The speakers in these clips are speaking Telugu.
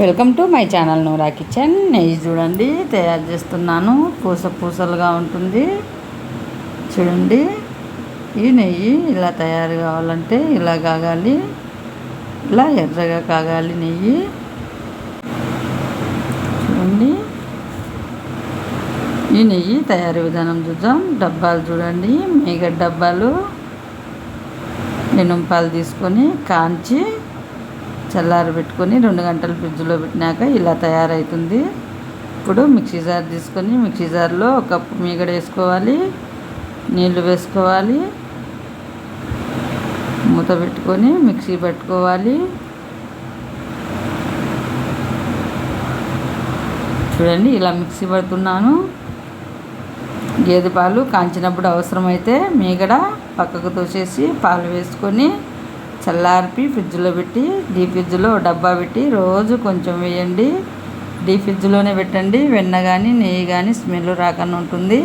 Welcome to my channel Noora kitchen. నెయ్యి చూడండి తయారు చేస్తున్నాను. పూస పూసలుగా ఉంటుంది. చూడండి ఈ నెయ్యి ఇలా తయారు కావాలంటే ఇలా కాగాలి ఇలా ఎర్రగా కాగాలి నెయ్యి. చూడండి ఈ నెయ్యి తయారీ విధానం చూద్దాం. డబ్బాలు చూడండి మేగడ్ డబ్బాలు. పాలు తీసుకొని కాంచి చల్లారి పెట్టుకొని రెండు గంటలు ఫ్రిడ్జ్లో పెట్టినాక ఇలా తయారవుతుంది ఇప్పుడు మిక్సీ జార్ తీసుకొని మిక్సీ జార్లో ఒక కప్పు మీగడ వేసుకోవాలి నీళ్ళు వేసుకోవాలి మూత పెట్టుకొని మిక్సీ పెట్టుకోవాలి. చూడండి ఇలా మిక్సీ పడుతున్నాను. గేదె పాలు కాంచినప్పుడు అవసరమైతే మీగడ పక్కకు తోసేసి పాలు వేసుకొని చల్లార్పి ఫ్రిడ్జ్లో పెట్టి డీ ఫ్రిడ్జ్లో డబ్బా పెట్టి రోజు కొంచెం వేయండి. డీ ఫ్రిడ్జ్లోనే పెట్టండి. వెన్న కానీ నెయ్యి కానీ స్మెల్ రాకుండా ఉంటుంది.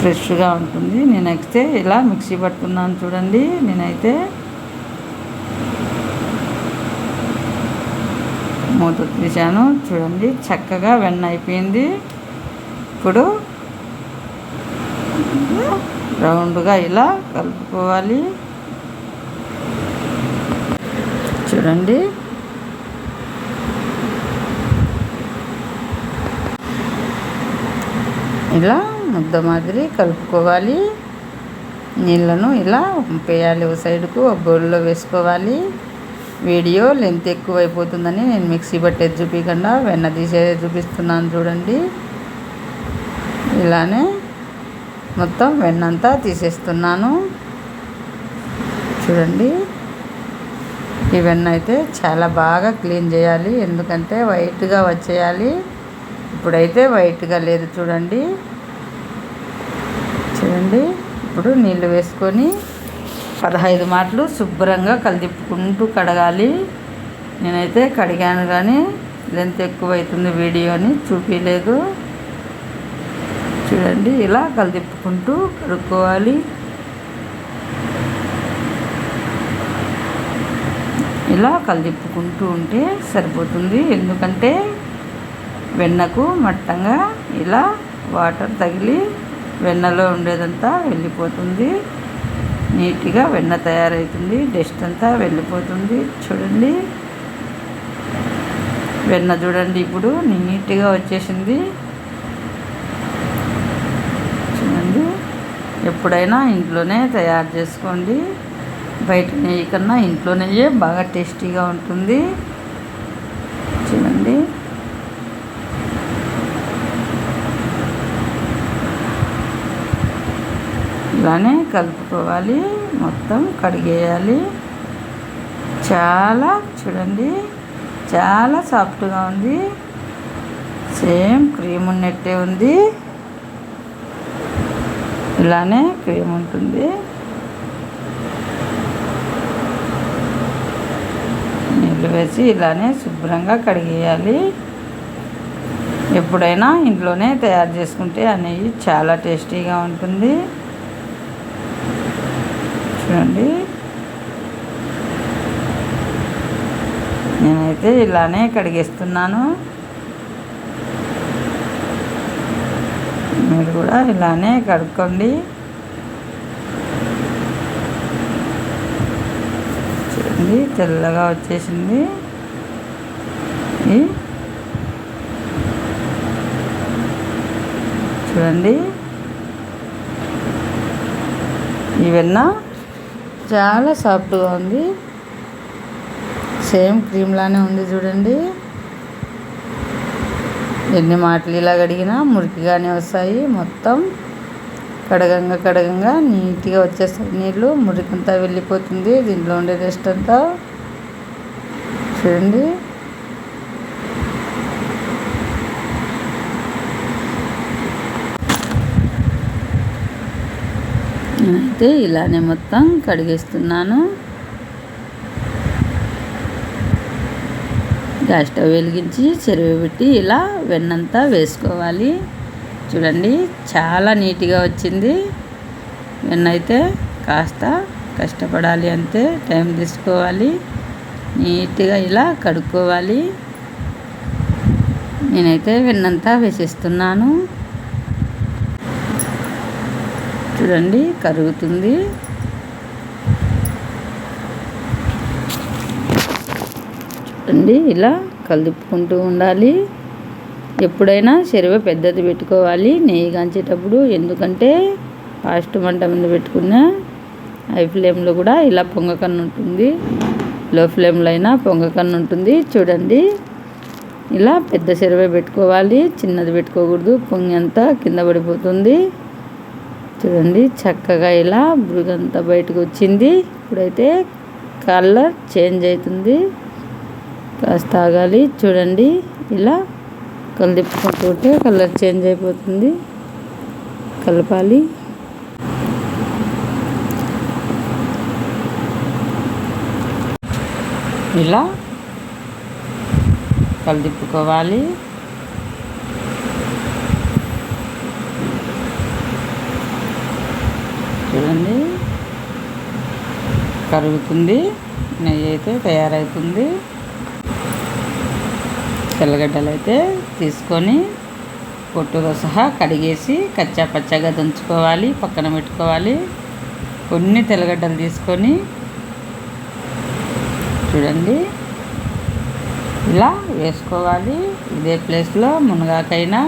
ఫ్రెష్గా ఉంటుంది. నేనైతే ఇలా మిక్సీ పట్టుకున్నాను చూడండి. నేనైతే మూత తీశాను చూడండి. చక్కగా వెన్న అయిపోయింది. ఇప్పుడు రౌండ్గా ఇలా కలుపుకోవాలి. చూడండి. ఇలా ముద్ద మాదిరి కలుపుకోవాలి. నీళ్ళను ఇలా పంపేయాలి ఓ సైడ్కు ఒక బౌల్లో వేసుకోవాలి. వీడియో లెంత్ ఎక్కువ అయిపోతుందని నేను మిక్సీ పట్టేది చూపించకుండా వెన్న తీసేది చూపిస్తున్నాను చూడండి. ఇలానే మొత్తం వెన్నంతా తీసేస్తున్నాను. చూడండి. ఇవన్నీ అయితే చాలా బాగా క్లీన్ చేయాలి. ఎందుకంటే వైట్గా వచ్చేయాలి. ఇప్పుడైతే వైట్గా లేదు చూడండి. చూడండి. ఇప్పుడు నీళ్ళు వేసుకొని పదహైదు మాటలు శుభ్రంగా కలిదిప్పుకుంటూ కడగాలి. నేనైతే కడిగాను కానీ లెంత్ ఎక్కువ అవుతుంది వీడియో అని చూపించలేదు చూడండి ఇలా కలిదిప్పుకుంటూ కడుక్కోవాలి. ఇలా కలిదిప్పుకుంటూ ఉంటే సరిపోతుంది. ఎందుకంటే వెన్నకు మట్టంగా ఇలా వాటర్ తగిలి వెన్నలో ఉండేదంతా వెళ్ళిపోతుంది. నీట్గా వెన్న తయారవుతుంది డస్ట్ అంతా వెళ్ళిపోతుంది. చూడండి. వెన్న చూడండి ఇప్పుడు. నీట్గా వచ్చేసింది. చూడండి. ఎప్పుడైనా ఇంట్లోనే తయారు చేసుకోండి. బయట నెయ్యి కన్నా ఇంట్లో నెయ్యి బాగా టేస్టీగా ఉంటుంది. చూడండి. ఇలానే కలుపుకోవాలి. మొత్తం కడిగేయాలి. చాలా చూడండి చాలా సాఫ్ట్గా ఉంది. సేమ్ క్రీమ్ ఉన్నట్టే ఉంది. ఇలానే క్రీమ్ ఉంటుంది. నీళ్ళు వేసి ఇలానే శుభ్రంగా కడిగేయాలి. ఎప్పుడైనా ఇంట్లోనే తయారు చేసుకుంటే అనేవి చాలా టేస్టీగా ఉంటుంది. చూడండి. నేనైతే ఇలానే కడిగేస్తున్నాను. మీరు కూడా ఇలానే కడుక్కోండి. ఇది తెల్లగా వచ్చేసింది. చూడండి. ఈ వెన్న చాలా సాఫ్ట్గా ఉంది. సేమ్ క్రీమ్ లానే ఉంది చూడండి. ఎన్ని మాటలు ఇలా కడిగినా మురికిగానే వస్తాయి మొత్తం. కడగంగా కడగంగా నీట్గా వచ్చేస్తుంది నీళ్ళు. మురికంతా వెళ్ళిపోతుంది. దీంట్లో ఉండే రెస్ట్ అంతా. చూడండి. అయితే ఇలానే మొత్తం కడిగేస్తున్నాను. గ్యాస్ స్టవ్ వెలిగించి చెరువు పెట్టి ఇలా వెన్నంతా వేసుకోవాలి. చూడండి చాలా నీట్గా వచ్చింది. వెన్నైతే కాస్త కష్టపడాలి అంతే టైం తీసుకోవాలి నీట్గా ఇలా కడుక్కోవాలి. నేనైతే వెన్నంతా వేసేస్తున్నాను. చూడండి కరుగుతుంది. చూడండి ఇలా కలుపుకుంటూ ఉండాలి. ఎప్పుడైనా చెరువ పెద్దది పెట్టుకోవాలి నెయ్యి కాంచేటప్పుడు. ఎందుకంటే ఫాస్ట్ మంట మీద పెట్టుకున్న హై ఫ్లేమ్లో కూడా ఇలా పొంగకన్ను ఉంటుంది. లో ఫ్లేమ్లో అయినా పొంగకన్ను ఉంటుంది. చూడండి. ఇలా పెద్ద చెరువే పెట్టుకోవాలి. చిన్నది పెట్టుకోకూడదు. పొంగి అంతా కింద పడిపోతుంది. చూడండి. చక్కగా ఇలా బురుగంతా బయటకు వచ్చింది. ఇప్పుడైతే కలర్ చేంజ్ అవుతుంది. కాస్త ఆగాలి. చూడండి. ఇలా కలిపుకుంటుంటే కలర్ చేంజ్ అయిపోతుంది. కలపాలి. ఇలా కలిపుకోవాలి చూడండి. కరుగుతుంది. నెయ్యి అయితే తయారవుతుంది తెల్లగడ్డలు అయితే తీసుకొని పొట్టుతో సహా కడిగేసి కచ్చా పచ్చగా దంచుకోవాలి పక్కన పెట్టుకోవాలి. కొన్ని తెల్లగడ్డలు తీసుకొని చూడండి. ఇలా వేసుకోవాలి. ఇదే ప్లేస్లో మునగాకైనా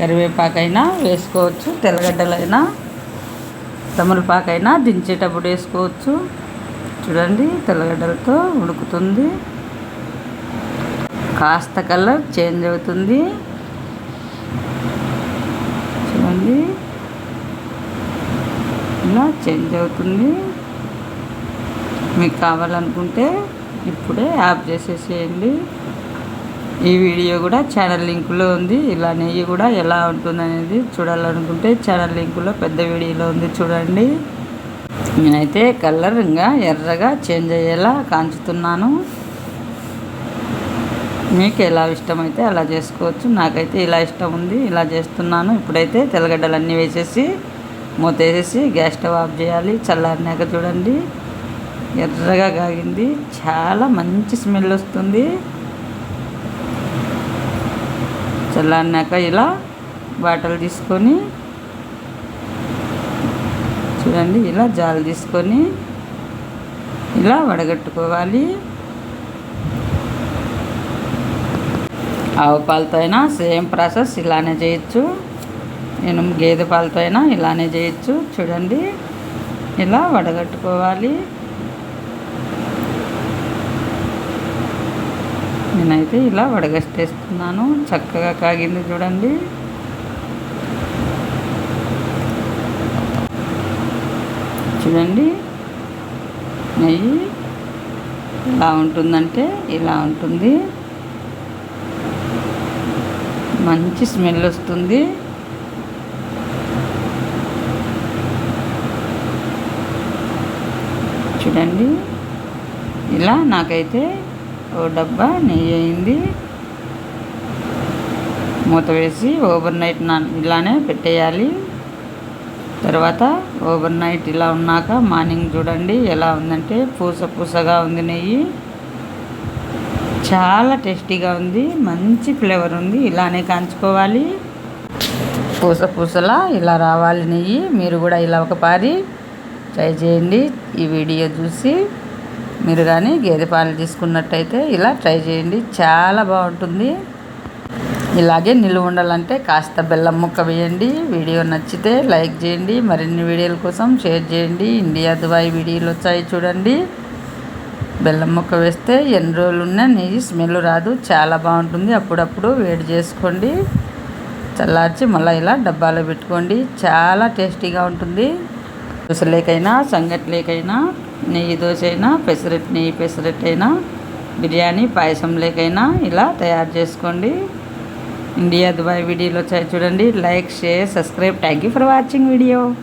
కరివేపాకైనా వేసుకోవచ్చు. తెల్లగడ్డలైనా తమలపాకైనా దించేటప్పుడు వేసుకోవచ్చు. చూడండి తెల్లగడ్డలతో ఉడుకుతుంది. కాస్త కలర్ చేంజ్ అవుతుంది. చూడండి. ఇలా చేంజ్ అవుతుంది. మీకు కావాలనుకుంటే ఇప్పుడే యాప్ చేసేసేయండి. ఈ వీడియో కూడా ఛానల్ లింకులో ఉంది. ఇలా నెయ్యి కూడా ఎలా ఉంటుంది అనేది చూడాలనుకుంటే ఛానల్ లింకులో పెద్ద వీడియోలో ఉంది చూడండి. నేనైతే కలర్ ఇంకా ఎర్రగా చేంజ్ అయ్యేలా కాంచుతున్నాను. మీకు ఎలా ఇష్టమైతే అలా చేసుకోవచ్చు. నాకైతే ఇలా ఇష్టం ఉంది ఇలా చేస్తున్నాను. ఇప్పుడైతే తెల్లగడ్డలు అన్నీ వేసేసి మూత వేసేసి గ్యాస్ స్టవ్ ఆఫ్ చేయాలి. చల్లారినాక చూడండి ఎర్రగా కాగింది. చాలా మంచి స్మెల్ వస్తుంది. చల్లారినాక ఇలా బాటలు తీసుకొని చూడండి ఇలా జాలు తీసుకొని ఇలా వడగట్టుకోవాలి. ఆవు పాలతో అయినా సేమ్ ప్రాసెస్ ఇలానే చేయొచ్చు. నేను గేదె పాలతో అయినా ఇలానే చేయొచ్చు. చూడండి. ఇలా వడగట్టుకోవాలి. నేనైతే ఇలా వడగట్టేస్తున్నాను. చక్కగా కాగింది చూడండి. చూడండి. నెయ్యి ఎలా ఉంటుందంటే ఇలా ఉంటుంది. మంచి స్మెల్ వస్తుంది. చూడండి. ఇలా నాకైతే ఓ డబ్బా నెయ్యి అయింది. మూత వేసి ఓవర్ నైట్ నా ఇలానే పెట్టేయాలి. తర్వాత ఓవర్ నైట్ ఇలా ఉన్నాక మార్నింగ్ చూడండి ఎలా ఉందంటే పూస పూసగా ఉంది నెయ్యి. చాలా టేస్టీగా ఉంది మంచి ఫ్లేవర్ ఉంది. ఇలానే కాంచుకోవాలి. పూస పూసలా ఇలా రావాలి నెయ్యి. మీరు కూడా ఇలా ఒక పారి ట్రై చేయండి. ఈ వీడియో చూసి మీరు కానీ గేదె పాలు తీసుకున్నట్టయితే ఇలా ట్రై చేయండి. చాలా బాగుంటుంది. ఇలాగే నిలువ ఉండాలంటే కాస్త బెల్లం ముక్క వేయండి. వీడియో నచ్చితే లైక్ చేయండి. మరిన్ని వీడియోల కోసం షేర్ చేయండి. ఇండియా దుబాయ్ వీడియోలు వచ్చాయి చూడండి. బెల్లం ముక్క వేస్తే ఎన్ని రోజులు ఉన్నా నెయ్యి స్మెల్ రాదు. చాలా బాగుంటుంది. అప్పుడప్పుడు వేడి చేసుకోండి. చల్లార్చి మళ్ళీ ఇలా డబ్బాలో పెట్టుకోండి. చాలా టేస్టీగా ఉంటుంది. దోశలేకైనా సంగట్లేకైనా నెయ్యి దోశ అయినా పెసరట్టు నెయ్యి పెసరెట్ అయినా బిర్యానీ పాయసం లేకైనా ఇలా తయారు చేసుకోండి. ఇండియా దుబాయ్ వీడియోలో చూడండి. Like share subscribe. Thank you for watching video.